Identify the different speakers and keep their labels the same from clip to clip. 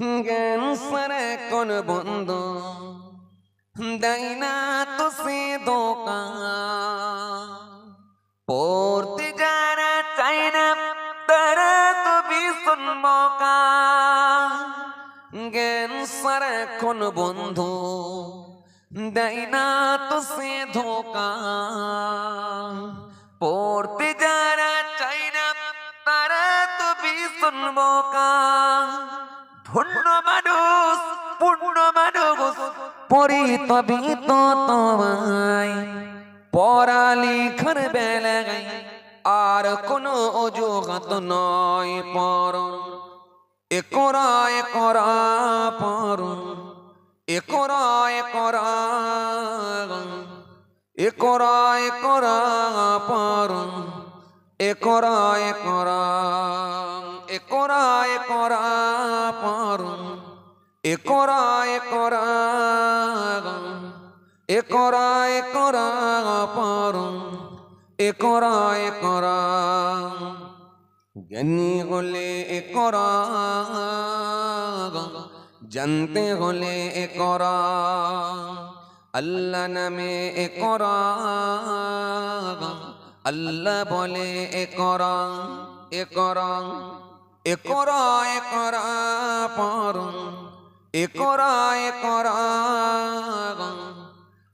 Speaker 1: জ্ঞান সারে কোন বন্ধু? দেয় না তো সে দোকা পড়তে যারা চায় না, তারা তো ভীষণ মকা। জ্ঞান সারা কোন বন্ধু? দেয় না তো সে ধোকা পড়তে যারা চায় না, তারা তো ভীষণ বোকা ধন্য মানুষ, পূর্ণ মানুষ, পরিতবিত তোমায়। পড়ালেখার বেলায় আর কোনো অজুহাত নয় পর একরা একরা পর একরা একরা একরা একরা পর একরা একরা একরা একরা পর একরা একরা একরা একরা পর একরা একরা জ্ঞানী হলে একরা জানতে হলে একরা আল্লাহ নামে একরা আল্লাহ বলে একরা একরা একরা একরা পর একরা একরা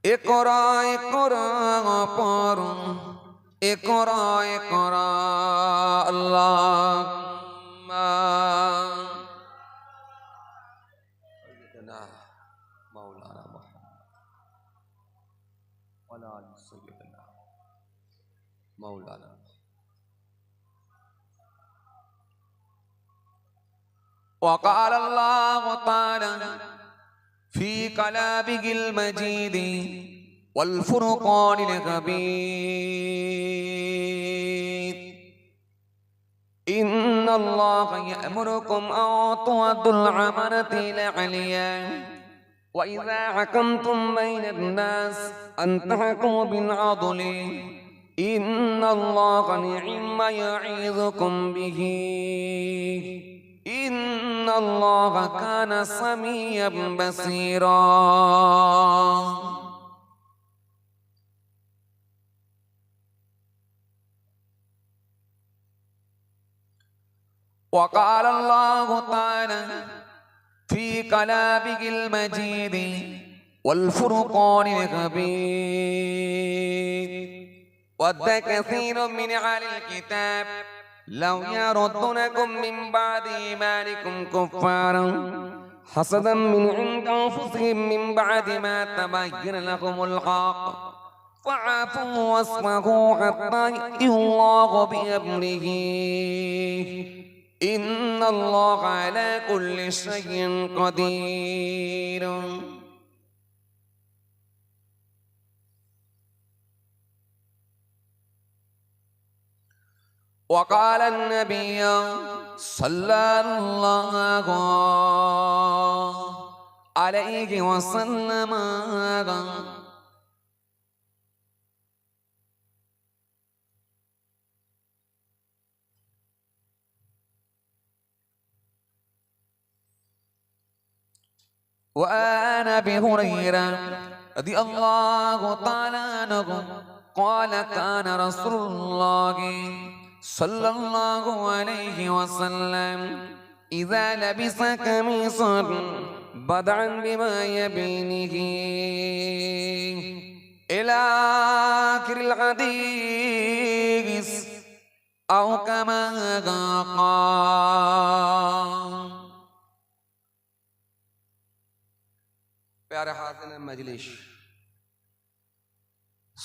Speaker 1: একরা একরা পর একরা একরা আল্লাহ মাওলানা মোহাম্মদ। ওয়ালা মাওলানা وقال الله تعالى في كلامه المجيد والفرقان الحميد إن الله يأمركم أن تؤدوا الأمانة إلى عليا. وإذا حكمتم بين الناس أن تحكموا بالعدل إن الله نعم ما يعظكم به. إن الله كان سميعا بصيرا. وقال الله تعالى في كلامه المجيد والفرقان الحميد ود كثير من أهل الكتاب. لو يردونكم من بعد إيمانكم كفارا حسدا من عند أنفسهم من بعد ما تبين لهم الحق. فاعفوا واصفحوا حتى يأتي الله بأمره. إن الله على كل شيء قدير. وقال النبي صلى الله عليه وسلم. وعن أبي هريرة رضي الله تعالى عنه قال كان رسول الله صلى الله عليه وسلم. إذا لبس قميصا بدعا بما يبينه. إلى آخر الحديث. أو كما قال प्यारे हाजिर मजलिश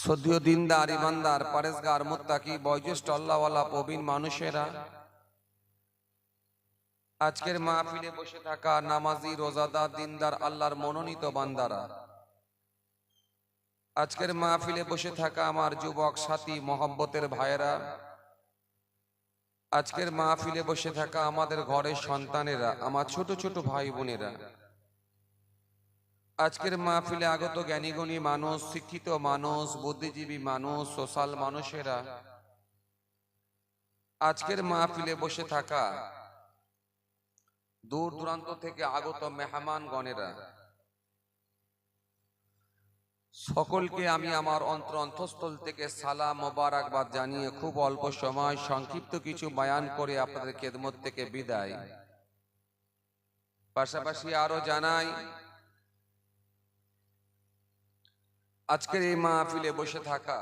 Speaker 1: সদ্য দিনদার, ইমানদার, পরেশগার, মুত্তাকি, বয়োজ্যেষ্ঠ, আল্লাহওয়ালা, প্রবীণ মানুষেরা আজকের মাহফিলে বসে থাকা নামাজি, রোজাদার, দিনদার, আল্লাহর মনোনীত বান্দারা। আজকের মাহফিলে বসে থাকা আমার যুবক, সাথী, মোহাব্বতের ভাইয়েরা, আজকের মাহফিলে বসে থাকা আমাদের ঘরের সন্তানেরা, আমার ছোট ছোট ভাই বোনেরা আজকের মাহফিলে আগত জ্ঞানীগুণী মানুষ, শিক্ষিত মানুষ, বুদ্ধিজীবী মানুষ, সোশ্যাল মানুষেরা আজকের মাহফিলে বসে থাকা দূর দূরান্ত থেকে আগত মেহমান গণেরা সকলকে আমি আমার অন্তর অন্তঃস্থল থেকে সালাম মোবারকবাদ জানিয়ে খুব অল্প সময় সংক্ষিপ্ত কিছু বয়ান করে আপনাদের খেদমত থেকে বিদায়। পাশাপাশি আরও জানাই আজকের এই মাহফিলে বসে থাকা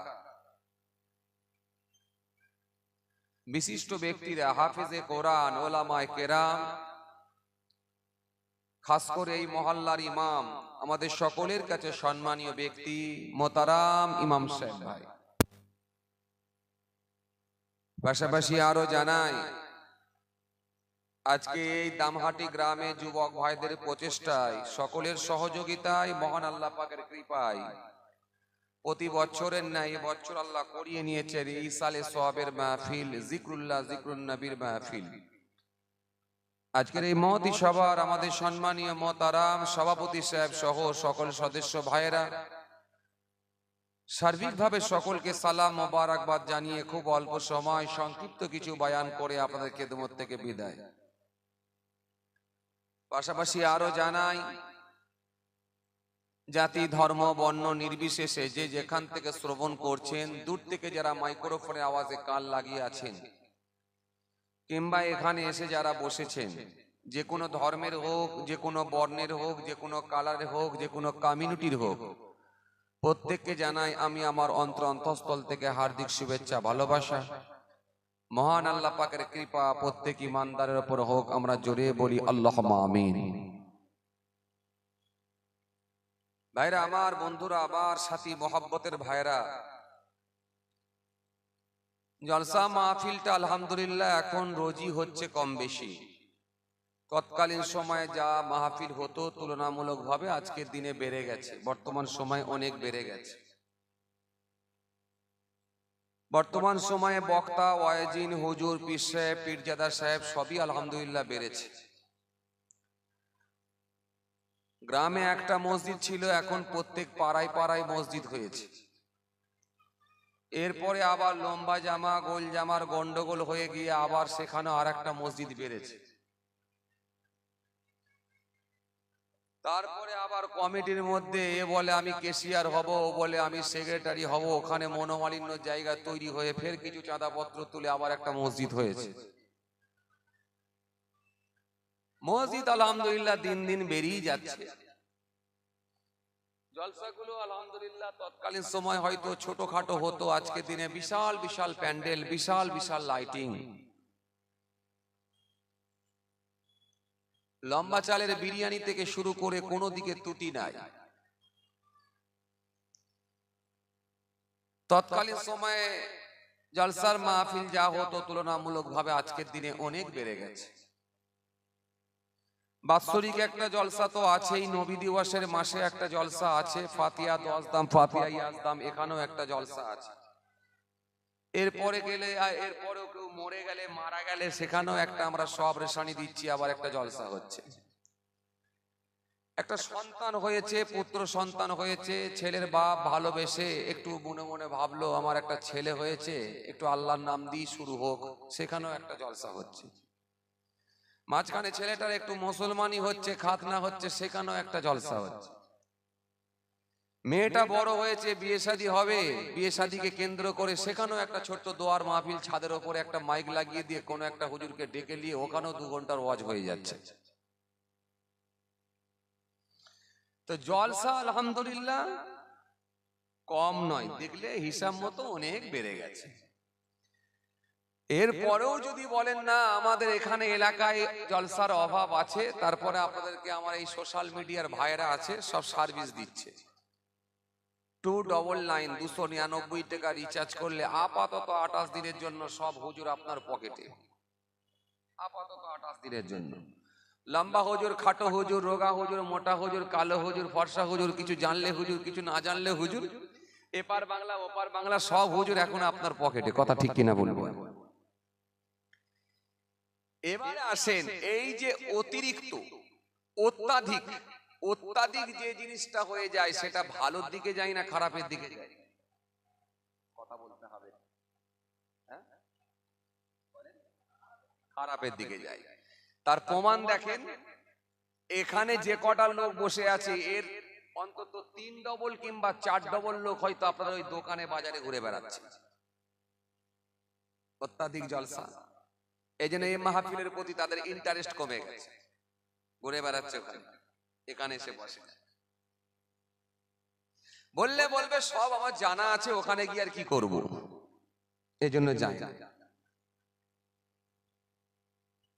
Speaker 1: বিশিষ্ট ব্যক্তিরা হাফেজে কোরআন ওলামায় কেরাম খাস করে এই মহল্লার ইমাম আমাদের সকলের কাছে সম্মানীয় ব্যক্তি মোতারাম ইমাম সাহেব ভাই। পাশাপাশি আরও জানাই আজকে এই দামহাটি গ্রামে যুবক ভাইদের প্রচেষ্টায় সকলের সহযোগিতায় মহান আল্লাহ পাকের কৃপায় প্রতি বছরের ন্যায় বছর আল্লাহ করিয়ে নিয়েছেন ইসালে সোহাবের মাহফিল, জিক্রুল্লাহ জিক্রুল নবীর মাহফিল। আজকের এই মহতি সভার আমাদের সম্মানীয় মতারাম সভাপতি সাহেব সহ সকল সদস্য ভাইয়েরা, সার্বিকভাবে সকলকে সালাম মোবারকবাদ জানিয়ে খুব অল্প সময় সংক্ষিপ্ত কিছু বয়ান করে আপনাদের খেদমত থেকে বিদায়। পাশাপাশি আরও জানাই জাতি, ধর্ম, বর্ণ নির্বিশেষে যে যেখান থেকে শ্রবণ করছেন, দূর থেকে যারা মাইক্রোফোনের আওয়াজে কান লাগিয়ে আছেন কিংবা এখানে এসে যারা বসেছেন, যে কোনো ধর্মের হোক, যে কোনো বর্ণের হোক, যে কোনো কালারের হোক, যে কোনো কমিউনিটির হোক, প্রত্যেককে জানাই আমি আমার অন্তর অন্তঃস্থল থেকে হার্দিক শুভেচ্ছা, ভালোবাসা। মহান আল্লাহ পাকের কৃপা প্রত্যেক ইমানদারের ওপর হোক, আমরা জোরে বলি আল্লাহ আমিন। ভাইরা, আমার বন্ধুরা, আমার সাথী, মোহাব্বতের ভাইরা। জলসা মাহফিলটা আলহামদুলিল্লাহ এখন রোজই হচ্ছে কম বেশি। তৎকালীন সময়ে যা মাহফিল হতো তুলনামূলকভাবে আজকের দিনে বেড়ে গেছে। বর্তমান সময় অনেক বেড়ে গেছে। বর্তমান সময়ে বক্তা ওয়াজিন হুজুর, পীর সাহেব, পীরজাদা সাহেব সবই আলহামদুলিল্লাহ বেড়েছে। গ্রামে একটা মসজিদ ছিল, এখন প্রত্যেক পাড়ায় পাড়ায় মসজিদ হয়েছে। এরপরে আবার লম্বা জামা, গোল জামার গন্ডগোল হয়ে গিয়ে আবার সেখানে আর একটা মসজিদ বেড়েছে। তারপরে আবার কমিটির মধ্যে এ বলে, আমি কেশিয়ার হব ও বলে, আমি সেক্রেটারি হব ওখানে মনোমালিন্য জায়গা তৈরি হয়ে ফের কিছু চাঁদাপত্র তুলে আবার একটা মসজিদ হয়েছে। মসজিদ আলহামদুলিল্লাহ দিন দিন বেরিয়ে যাচ্ছে। জলসাগুলো আলহামদুলিল্লাহ তৎকালীন সময় হয়তো ছোটখাটো হতো আজকে দিনে বিশাল বিশাল প্যান্ডেল বিশাল বিশাল লাইটিং। লম্বা চালের বিরিয়ানি থেকে শুরু করে কোনো দিকে ত্রুটি নাই। তৎকালীন সময়ে জলসার মাহফিল যা হতো তুলনামূলক ভাবে আজকের দিনে অনেক বেড়ে গেছে। বাৎসরিক একটা জলসা তো আছেই, নবী দিবসের মাসে একটা জলসা আছে, ফাতিয়া দশ দাম, ফাতিয়া ইয়াজ দাম, এখানেও একটা জলসা আছে। এরপরে গেলে এরপরেও কেউ মরে গেলে, মারা গেলে, সেখানেও একটা আমরা সব রেশানি দিচ্ছি, আবার একটা জলসা হচ্ছে। একটা সন্তান হয়েছে, পুত্র সন্তান হয়েছে, ছেলের বাপ ভালোবেসে একটু মনে মনে ভাবলো, আমার একটা ছেলে হয়েছে, একটু আল্লাহর নাম দিয়ে শুরু হোক, সেখানেও একটা জলসা হচ্ছে। মাঝখানে ছেলেটার একটু মুসলমানি হচ্ছে, খাতনা হচ্ছে, সেখানেও একটা জলসা হচ্ছে। মেয়েটা বড় হয়েছে, বিয়ে শাদী হবে, বিয়ে শাদীকে কেন্দ্র করে সেখানেও একটা ছোট্ট দোয়ার মাহফিল, ছাদের ওপরে একটা মাইক লাগিয়ে দিয়ে কোনো একটা হুজুরকে ডেকে নিয়ে ওখানেও দু ঘণ্টার ওয়াজ হয়ে যাচ্ছে। তো জলসা আলহামদুলিল্লাহ কম নয়, দেখলে হিসাব মতো অনেক বেড়ে গেছে। এরপরেও যদি বলেন, না, আমাদের এখানে এলাকায় জলসার অভাব আছে, তারপরে আপনাদেরকে আমার এই সোশ্যাল মিডিয়ার ভাইরা আছে, সব সার্ভিস দিচ্ছে। টু ডবল নাইন দুশো নিরানব্বই টাকা রিচার্জ করলে আপাতত আঠাশ দিনের জন্য সব হুজুর আপনার পকেটে। আপাতত আঠাশ দিনের জন্য। লম্বা হুজুর, খাটো হুজুর, রোগা হুজুর, মোটা হুজুর, কালো হুজুর, ফর্সা হুজুর, কিছু জানলে হুজুর, কিছু না জানলে হুজুর, এপার বাংলা, ওপার বাংলা, সব হুজুর এখন আপনার পকেটে। কথা ঠিক কিনা বলব? এবারে আসেন এই যে অতিরিক্ত অত্যাধিক অত্যাধিক যে জিনিসটা হয়ে যায় সেটা ভালোর দিকে যায় না খারাপের দিকে যায়? কথা বলতে হবে। হ্যাঁ? খারাপের দিকে যায়। তার প্রমাণ দেখেন এখানে যে কটা লোক বসে আছে এর অন্তত তিন ডবল কিংবা চার ডবল লোক হয়তো আপনার ওই দোকানে বাজারে ঘুরে বেড়াচ্ছে। অত্যাধিক জলসা। এই জন্য এই মাহফিলের প্রতি তাদের ইন্টারেস্ট কমে গেছে। ঘুরে বেড়াচ্ছে ওখানে। এখানে এসে বসে। বললে বলবে, সব আমার জানা আছে, ওখানে গিয়ে আর কি করব? এই জন্য যাই।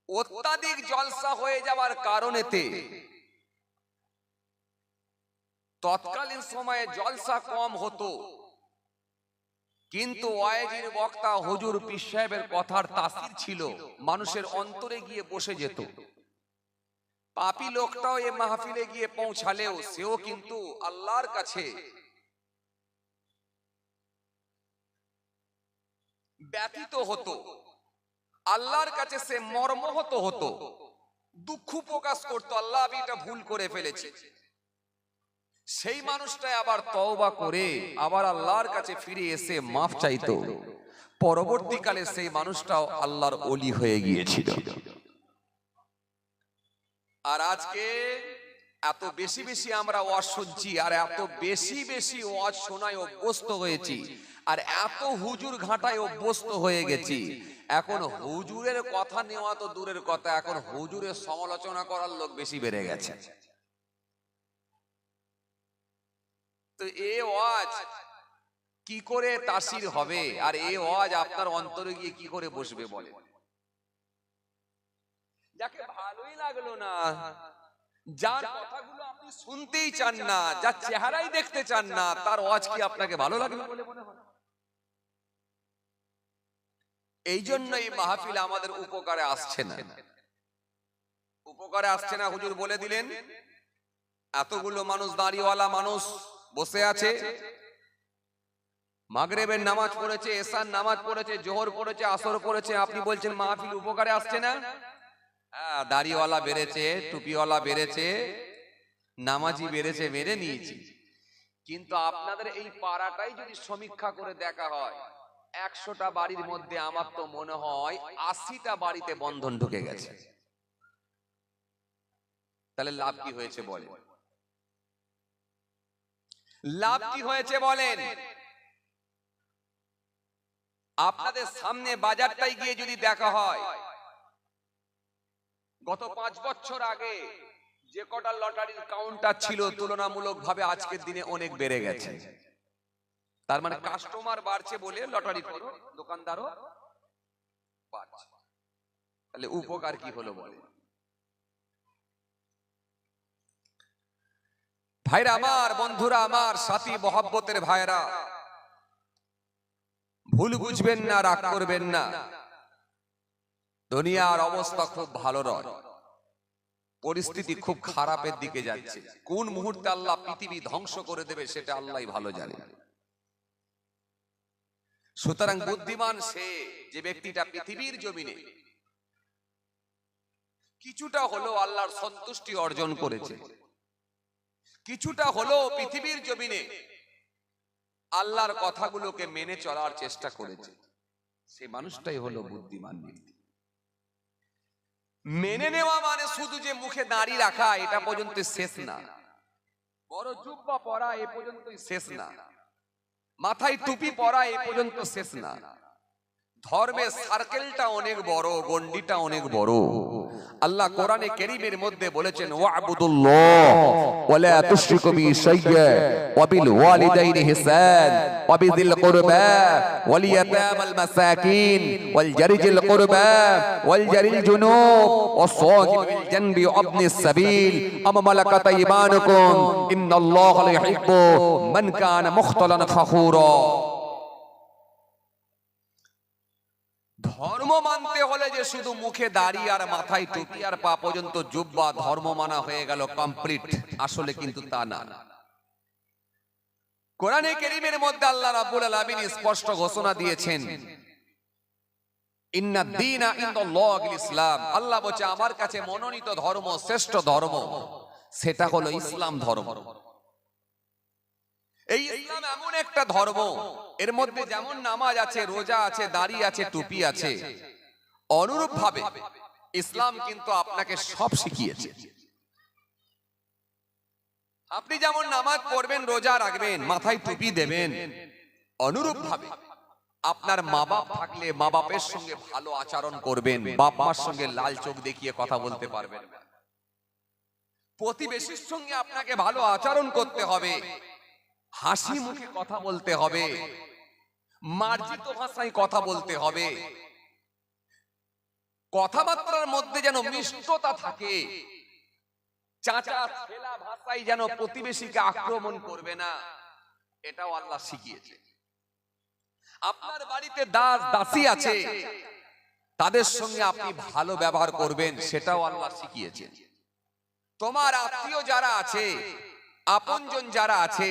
Speaker 1: অত্যাধিক জলসা হয়ে যাওয়ার কারণেতে তৎকালীন সময়ে জলসা কম হতো। কিন্তু ওয়াইজির বক্তা হুজুর পীর সাহেবের কথার তাসির ছিল, মানুষের অন্তরে গিয়ে বসে যেত। পাপী লোকটাও এ মাহফিলে গিয়ে পৌঁছালেও সেও কিন্তু আল্লাহর কাছে ব্যতীত হতো। আল্লাহর কাছে সে মর্মহত হতো। দুঃখ প্রকাশ করতো, আল্লাহ আমি এটা ভুল করে ফেলেছি। সেই মানুষটাই আবার তওবা করে আবার আল্লাহর কাছে ফিরে এসে মাফ চাইতো। পরবর্তীকালে সেই মানুষটাও আল্লাহর অলি হয়ে গিয়েছিল। আর আজকে এত বেশি বেশি আমরা ওয়াজ শুনছি, আর এত বেশি বেশি ওয়াজ শোনায় অভ্যস্ত হয়েছি, আর এত হুজুর ঘাটায় অভ্যস্ত হয়ে গেছি। এখন হুজুরের কথা নেওয়া তো দূরের কথা, এখন হুজুরের সমালোচনা করার লোক বেশি বেড়ে গেছে। তো এ ওয়াজ কি করে তাসির হবে? আর এ ওয়াজ আপনার অন্তরে গিয়ে কি করে বসবে বলে যাকে ভালোই লাগল না, যার কথাগুলো আপনি শুনতেই চান না, যার চেহারাই দেখতে চান না, তার ওয়াজ কি আপনাকে ভালো লাগল বলে মনে হয়? এই জন্য এই মাহফিল আমাদের উপকারে আসছে না। উপকারে আসছে না, হুজুর বলে দিলেন, এতগুলো মানুষ, দাঁড়িওয়ালা মানুষ বসে আছে। মাগরেবের নামাজ পড়েছে এসার নামাজ পড়েছে, জোহর পড়েছে, আসর পড়েছে। আপনি বলছেন মাহফিল উপকারে আসছে না? হ্যাঁ দাড়িওয়ালা বেড়েছে, টুপিওয়ালা বেড়েছে, নামাজি বেড়েছে, মেরে নিয়েছি। কিন্তু আপনাদের এই পাড়াটাই যদি সমীক্ষা করে দেখা হয়, একশোটা বাড়ির মধ্যে আমার তো মনে হয় আশিটা বাড়িতে বন্ধন ঢুকে গেছে। তাহলে লাভ কি হয়েছে বলে লাভ কি হয়েছে বলেন। আপনাদের সামনে বাজারটাই গিয়ে যদি দেখা হয়, গত পাঁচ বছর আগে যে কটা লটারির কাউন্টার ছিল তুলনামূলক ভাবে আজকের দিনে অনেক বেড়ে গেছে। তার মানে কাস্টমার বাড়ছে বলে লটারি দোকানদারও বাড়ছে। তাহলে উপকার কি হলো বলে ভাইরা আমার, বন্ধুরা আমার, সাথী মহাব্বতের ভাইরা ভুল বুঝবেন না, রাগ করবেন না। দুনিয়ার অবস্থা খুব ভালো নয়। পরিস্থিতি খুব খারাপের দিকে যাচ্ছে। কোন মুহূর্তে আল্লাহ পৃথিবী ধ্বংস করে দেবে সেটা আল্লাহ ভালো জানে। সুতরাং বুদ্ধিমান সে যে ব্যক্তিটা পৃথিবীর জমিনে কিছুটা হলো আল্লাহর সন্তুষ্টি অর্জন করেছে। কিছুটা হলো পৃথিবীর জমিনে। আল্লাহর কথাগুলোকে মেনে চলার চেষ্টা করেছে। সে মানুষটাই হলো বুদ্ধিমান ব্যক্তি। মেনে নেওয়া মানে শুধু যে মুখে দাঁড়ি রাখা, এটা পর্যন্ত শেষ না। বড় জুব্বা পরা, এ পর্যন্তই শেষ না। মাথায় টুপি পরা, এ পর্যন্ত শেষ না। ধর্মের সার্কেলটা অনেক বড় গন্ডিটা অনেক বড়। আল্লাহ কোরআনে কেরিমের মধ্যে বলেছেন, ওয়াবুদুল্লাহ তুশরিকু বি শাইয়্যা ওয়া বিল ওয়া বিযিল কুরবা, ওয়াল ইয়াতামাল মাসাকিন, ওয়াল জারিজিল কুরবা, ওয়াল জারিল জুনুব ওয়াস সাহিবিল জানবি ওয়াবনিস সাবিল, আম মালাকাত আইমানুকুম, ইন্নাল্লাহা লা ইউহিব্বু মান কানা মুখতালান ধর্ম মানতে হলে যে শুধু মুখে দাড়ি আর মাথায় টুপি আর পা পর্যন্ত জুব্বা ধর্ম মানা হয়ে গেল কমপ্লিট আসলে কিন্তু তা না। কোরআনে কেরিমের মধ্যে আল্লাহ রাব্বুল আলামিন স্পষ্ট ঘোষণা দিয়েছেন, ইন্না দীনা ইসলাম। আল্লাহ বলছে, আমার কাছে মনোনীত ধর্ম শ্রেষ্ঠ ধর্ম। সেটা হলো ইসলাম ধর্ম। এই ইসলাম এমন একটা ধর্ম, এর মধ্যে যেমন নামাজ আছে, রোজা আছে, দাড়ি আছে, টুপি আছে। অনুরূপ ভাবে ইসলাম কিন্তু আপনাকে সব শিখিয়েছে। আপনি যেমন নামাজ পড়বেন, রোজা রাখবেন, মাথায় টুপি দেবেন অনুরূপ ভাবে আপনার মা বাপ থাকলে মা বাপের সঙ্গে ভালো আচরণ করবেন বাপ মার সঙ্গে লাল চোখ দেখিয়ে কথা বলতে পারবেন প্রতিবেশীর সঙ্গে আপনাকে ভালো আচরণ করতে হবে। হাসি মুখে কথা বলতে হবে। মার্জিত ভাষায় কথা বলতে হবে। কথাবার্তার মধ্যে যেন মিষ্টতা থাকে। চাচা ছেলা ভাষায় যেন প্রতিবেশীকে আক্রমণ করবে না। এটাও আল্লাহ শিখিয়েছে। আপনার বাড়িতে দাস দাসী আছে। তাদের সঙ্গে আপনি ভালো ব্যবহার করবেন সেটাও আল্লাহ শিখিয়েছেন তোমার আত্মীয় যারা আছে আপনজন যারা আছে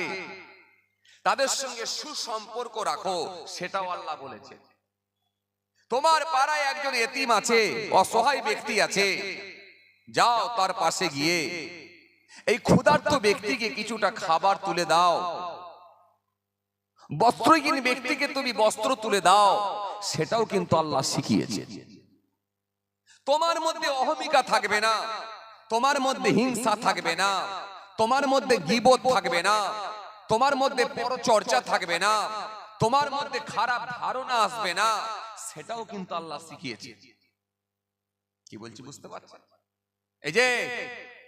Speaker 1: তাদের সঙ্গে সুসম্পর্ক রাখো সেটাও আল্লাহ বলেছে। তোমার পাড়ায় একজন এতিম আছে অসহায় ব্যক্তি আছে। যাও তার পাশে গিয়ে এই ক্ষুধার্ত ব্যক্তিকে কিছুটা খাবার তুলে দাও। বস্ত্রহীন ব্যক্তিকে তুমি বস্ত্র তুলে দাও সেটাও কিন্তু আল্লাহ শিখিয়েছে। তোমার মধ্যে অহমিকা থাকবে না তোমার মধ্যে হিংসা থাকবে না তোমার মধ্যে গিবত থাকবে না তোমার মধ্যে পরচর্চা থাকবে না, তোমার মধ্যে খারাপ ধারণা আসবে না, সেটাও কিন্তু আল্লাহ শিখিয়েছে। কি বলছি বুঝতে পারছেন? এই যে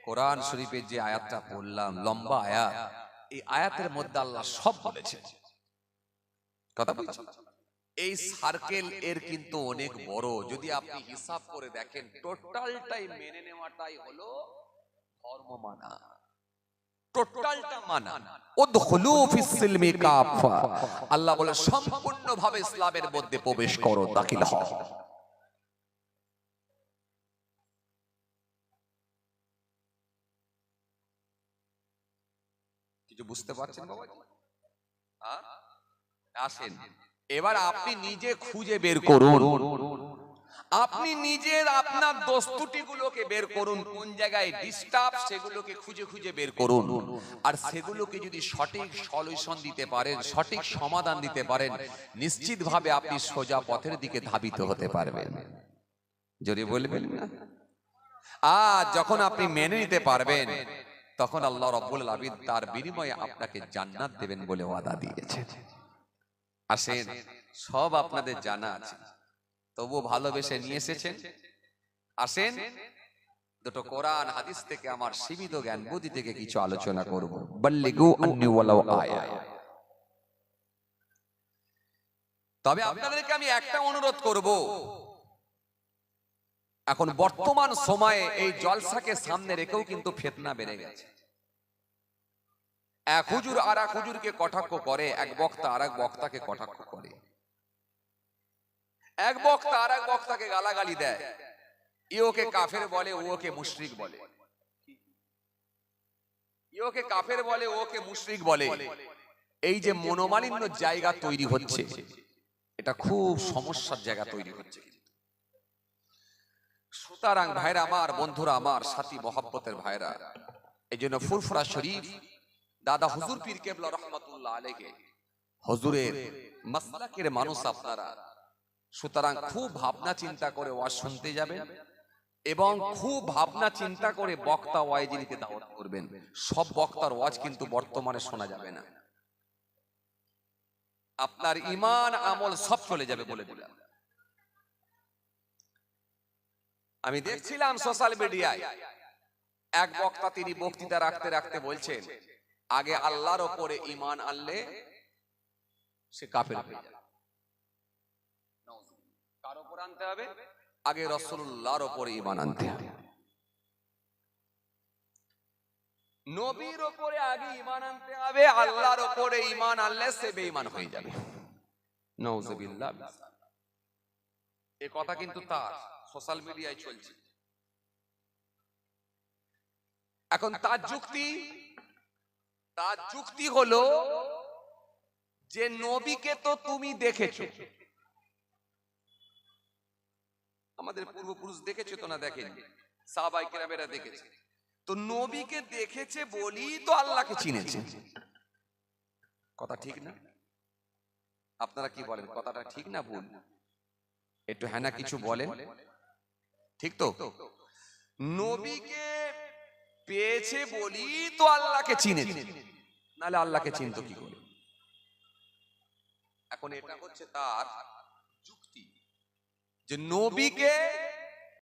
Speaker 1: কোরআন শরীফের যে আয়াতটা পড়লাম, লম্বা আয়াত, এই আয়াতের মধ্যে আল্লাহ সব বলেছে কথা বলছি এই সার্কেল এর কিন্তু অনেক বড়। যদি আপনি হিসাব করে দেখেন টোটালটাই মেনে নেওয়াটাই হলো ধর্ম মানা। কিছু বুঝতে পারছেন এবার আপনি নিজে খুঁজে বের করুন। আপনি নিজের আপনার দস্তুটি গুলোকে বের করুন, কোন জায়গায় ডিস্টার্ব সেগুলোকে খুঁজে খুঁজে বের করুন। আর সেগুলোকে যদি সঠিক সলিউশন দিতে পারেন, সঠিক সমাধান দিতে পারেন, নিশ্চিতভাবে আপনি সোজা পথের দিকে ধাবিত হতে পারবেন। যদি বলবেন না? আর যখন আপনি মেনে নিতে পারবেন, তখন আল্লাহ রব্বুল আলামিন তার বিনিময়ে আপনাকে জান্নাত দেবেন বলে ওয়াদা দিয়েছে আসেন, সব আপনাদের জানা আছে। তবু ভালোবেসে নিয়ে এসেছেন। আসেন, দুটো কোরআন, হাদিস থেকে আমার সীমিত জ্ঞান, বুদ্ধি থেকে কিছু আলোচনা করব। বল্লিগু আয়া। তবে আপনাদেরকে আমি একটা অনুরোধ করব। এখন বর্তমান সময়ে এই জলসাকে সামনে রেখেও কিন্তু ফেতনা বেড়ে গেছে। এক হুজুর আর এক হুজুরকে কটাক্ষ করে, এক বক্তা আর এক বক্তাকে কটাক্ষ করে। এক বক্তা আর এক বক্তাকে গালাগালি দেয়। ই ওকে কাফের বলে ওকে মুশরিক বলে। ই ওকে কাফের বলে ওকে মুশরিক বলে। এই যে মনোমালিন্য জায়গা তৈরি হচ্ছে, এটা খুব সমস্যার জায়গা তৈরি হচ্ছে সুতরাং ভাইরা আমার, বন্ধুরা আমার, সাথী মহাব্বতের ভাইরা, এই জন্য ফুরফুরা শরীফ, দাদা হুজুর পীর কেবলা রহমতুল্লাহ আলাইহি, হুজুরের মাসলাকের মানুষ আপনারা সুতরাং খুব ভাবনা চিন্তা করে ওয়াজ শুনতে যাবেন এবং খুব ভাবনা চিন্তা করে বক্তা ওয়াইজিনিতে দাওয়াত করবেন। সব বক্তার ওয়াজ কিন্তু বর্তমানে শোনা যাবে না। আপনার ইমান আমল সব চলে যাবে বলে দিলাম। আমি দেখছিলাম সোশ্যাল মিডিয়ায় এক বক্তা তিনি বক্তৃতা রাখতে রাখতে বলছেন আগে আল্লাহর ওপরে ইমান আনলে সে কাফের হয়ে যাবে। কার ওপর আনতে হবে আগে রসুল্লাহর ওপরে ইমান আনতে হবে। নবীর ওপরে আগে ইমান আনতে হবে আল্লাহর ওপরে ইমান আনলে সে বেঈমান হয়ে যাবে। নওজুবিল্লাহ এ কথা কিন্তু তার সোশ্যাল মিডিয়ায় চলছে। এখন তার যুক্তি তার যুক্তি হলো যে নবীকে তো তুমি দেখেছ। আমাদের পূর্বপুরুষ দেখেছে তো না দেখেনি? সাহাবাই কেরামেরা দেখেছে। তো নবীকে দেখেছে বলি তো আল্লাহকে চিনেছে। কথা ঠিক না? আপনারা কি বলেন, কথাটা ঠিক না ভুল? একটু হ্যাঁ কিছু বলেন। ঠিক তো? নবীকে পেয়েছে বলি তো আল্লাহকে চিনে নাহলে আল্লাহকে চিনতো কি করে? এখন এটা হচ্ছে তার যে নবীকে